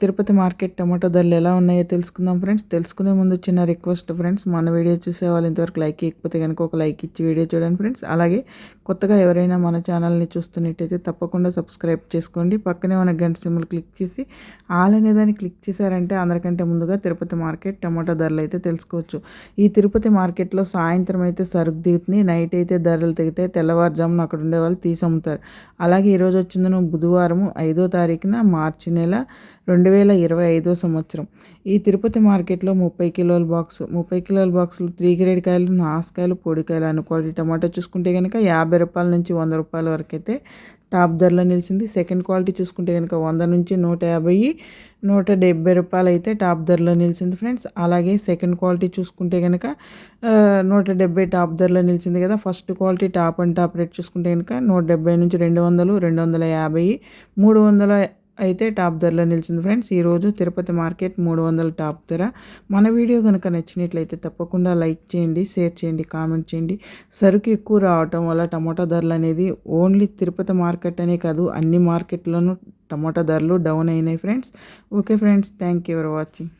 Tirupati market tomato ధరలు ఎలా ఉన్నాయో తెలుసుకుందాం ఫ్రెండ్స్. తెలుసుకునే ముందు చిన్న రిక్వెస్ట్ ఫ్రెండ్స్. మన వీడియో చూసే వాళ్ళు ఇంతవరకు లైక్ ఇవ్వకపోతే కనుక ఒక లైక్ ఇచ్చి వీడియో చూడండి ఫ్రెండ్స్. అలాగే కొత్తగా ఎవరైనా మన ఛానల్ని చూస్తున్నట్టయితే తప్పకుండా సబ్స్క్రైబ్ చేసుకోండి. పక్కనే ఉన్న గంట సిమ్లు క్లిక్ చేసి ఆల్ అనే దాన్ని క్లిక్ చేశారంటే అందరికంటే ముందుగా తిరుపతి మార్కెట్ టమాటో ధరలు అయితే తెలుసుకోవచ్చు. ఈ తిరుపతి మార్కెట్లో సాయంత్రం అయితే సరుకు దిగుతుంది నైట్ అయితే ధరలు తెగితే తెల్లవారుజామున అక్కడ ఉండే వాళ్ళు తీసి అమ్ముతారు అలాగే ఈరోజు వచ్చిందను బుధవారం ఐదో తారీఖున మార్చి నెల రెండు వేల ఇరవై ఐదో సంవత్సరం. ఈ తిరుపతి మార్కెట్లో ముప్పై కిలోల బాక్స్ ముప్పై కిలోల బాక్సులు త్రీ గ్రేడ్ కాయలు నాసుకాయలు పొడికాయలు అనుకోండి టమాటా చూసుకుంటే కనుక యాభై రూపాయల నుంచి వంద రూపాయల వరకు అయితే టాప్ ధరలో నిలిచింది. సెకండ్ క్వాలిటీ చూసుకుంటే కనుక వంద నుంచి నూట యాభై నూట డెబ్బై రూపాయలు అయితే టాప్ ధరలో నిలిచింది ఫ్రెండ్స్. అలాగే సెకండ్ క్వాలిటీ చూసుకుంటే కనుక నూట డెబ్బై టాప్ ధరలో నిలిచింది కదా. First quality top and top rate చూసుకుంటే కనుక నూట డెబ్బై నుంచి రెండు వందలు రెండు వందల యాభై మూడు వందల అయితే టాప్ ధరలో నిలిచింది ఫ్రెండ్స్. ఈరోజు తిరుపతి మార్కెట్ మూడు వందల టాప్ ధర. మన వీడియో కనుక నచ్చినట్లయితే తప్పకుండా లైక్ చేయండి షేర్ చేయండి కామెంట్ చేయండి. సరుకు ఎక్కువ రావటం వల్ల టమాటా ధరలు అనేది ఓన్లీ తిరుపతి మార్కెట్ అనే కాదు అన్ని మార్కెట్లోనూ టమాటా ధరలు డౌన్ అయినాయి friends. Okay friends thank you for watching.